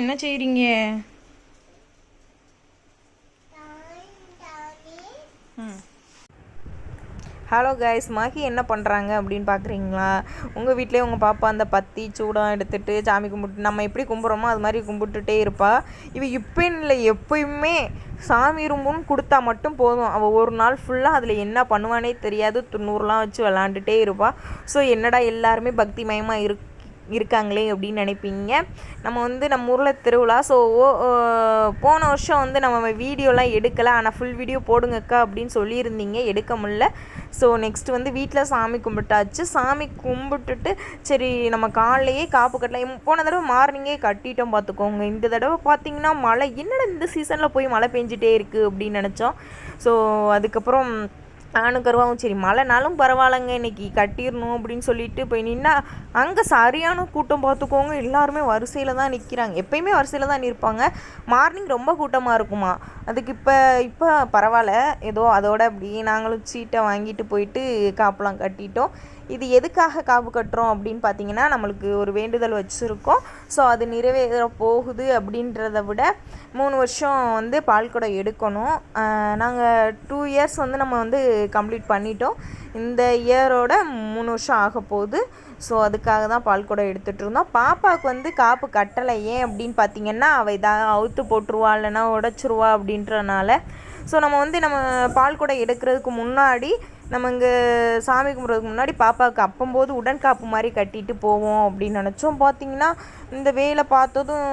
என்ன செய்கிறீங்க hello guys மகி என்ன பண்ணுறாங்க அப்படின்னு பார்க்குறீங்களா உங்கள் வீட்டிலே உங்கள் பாப்பா அந்த பத்தி சூடம் எடுத்துகிட்டு சாமி கும்பிட்டு நம்ம எப்படி கும்பிட்றோமோ அது மாதிரி கும்பிட்டுட்டே இருப்பா. இவ இப்போ இல்லை எப்பயுமே சாமி ரூமுன்னு கொடுத்தா மட்டும் போதும். அவள் ஒரு நாள் ஃபுல்லாக அதில் என்ன பண்ணுவானே தெரியாது. துண்ணூறுலாம் வச்சு விளாண்டுட்டே இருப்பாள் ஸோ என்னடா எல்லாருமே பக்தி மயமாக இருக்கு இருக்காங்களே அப்படின்னு நினைப்பீங்க. நம்ம வந்து நம்ம ஊரில் திருவிழா ஸோ போன வருஷம் வந்து நம்ம வீடியோலாம் எடுக்கலை. ஆனால் ஃபுல் வீடியோ போடுங்கக்கா அப்படின்னு சொல்லியிருந்தீங்க. எடுக்க முடில ஸோ நெக்ஸ்ட் வந்து வீட்டில் சாமி கும்பிட்டாச்சு. சாமி கும்பிட்டுட்டு சரி நம்ம காலையே காப்பு கட்டலாம். போன தடவை மார்னிங்கே கட்டிட்டோம் பார்த்துக்கோங்க. இந்த தடவை பார்த்தீங்கன்னா மழை. என்னடா இந்த சீசனில் போய் மழை பெஞ்சிட்டே இருக்குது அப்படின்னு நினச்சோம். ஸோ அதுக்கப்புறம் நானும் கருவாவும். சரி மழைனாலும் பரவாயில்லைங்க. இன்னைக்கு கட்டிடணும் அப்படின்னு சொல்லிட்டு போய் நின்னா அங்கே சரியான கூட்டம் பார்த்துக்கோங்க. எல்லாருமே வரிசையில் தான் நிற்கிறாங்க எப்பயுமே வரிசையில் தான் நிற்பாங்க. மார்னிங் ரொம்ப கூட்டமாக இருக்குமா? அதுக்கு இப்போ இப்போ பரவாயில்ல. ஏதோ அதோட அப்படி நாங்களும் சீட்டை வாங்கிட்டு போயிட்டு காப்பெலாம் கட்டிட்டோம். இது எதுக்காக காப்பு கட்டுறோம் அப்படின்னு பார்த்தீங்கன்னா நம்மளுக்கு ஒரு வேண்டுதல் வச்சுருக்கோம். ஸோ அது நிறைவேற போகுது அப்படின்றத விட மூணு வருஷம் வந்து பால்குடம் எடுக்கணும். நாங்கள் டூ இயர்ஸ் வந்து நம்ம வந்து கம்ப்ளீட் பண்ணிட்டோம். இந்த இயரோட மூணு வருஷம் ஆக போகுது. ஸோ அதுக்காக தான் பால்குடம் எடுத்துகிட்டு இருந்தோம். பாப்பாவுக்கு வந்து காப்பு கட்டலை ஏன் அப்படின்னு பார்த்தீங்கன்னா அவள் இதாக அவுத்து போட்டுருவா இல்லைன்னா உடச்சிருவா அப்படின்றனால. ஸோ நம்ம வந்து நம்ம பால் குடம் எடுக்கிறதுக்கு முன்னாடி நம்ம இங்கே சாமி கும்பிட்றதுக்கு முன்னாடி பாப்பாவுக்கு அப்பம்போது உடன்காப்பு மாதிரி கட்டிட்டு போவோம் அப்படின்னு நினச்சோம். பார்த்தீங்கன்னா இந்த வேலை பார்த்ததும்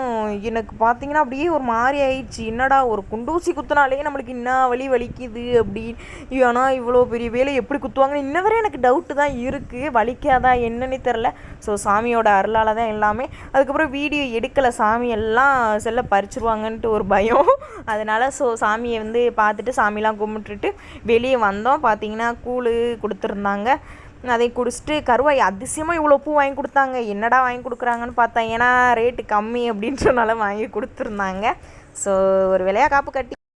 எனக்கு பார்த்தீங்கன்னா அப்படியே ஒரு மாதிரி ஆயிடுச்சு. என்னடா ஒரு குண்டூசி குத்துனாலே நம்மளுக்கு என்ன வலி வலிக்குது அப்படின்னு ஆனால் இவ்வளோ பெரிய வேலை எப்படி குத்துவாங்கன்னு இன்ன வரை எனக்கு டவுட்டு தான் இருக்குது வலிக்காதா என்னன்னு தெரில ஸோ சாமியோட அருளால் தான் எல்லாமே. அதுக்கப்புறம் வீடியோ எடுக்கலை. சாமி எல்லாம் செல்ல பறிச்சிருவாங்கன்ட்டு ஒரு பயம். அதனால் ஸோ சாமியை வந்து பார்த்துட்டு சாமிலாம் கும்பிட்டுட்டு வெளியே வந்தோம். பார்த்தீங்கன்னா கூழ் கொடுத்துருந்தாங்க. அதை குடிச்சிட்டு கருவாய் அதிசயமாக இவ்வளோ பூ வாங்கி கொடுத்தாங்க. என்னடா வாங்கி கொடுக்குறாங்கன்னு பார்த்தேன் ஏன்னா ரேட்டு கம்மி அப்படின்றனால வாங்கி கொடுத்துருந்தாங்க. ஸோ ஒரு விலையாக காப்பு கட்டி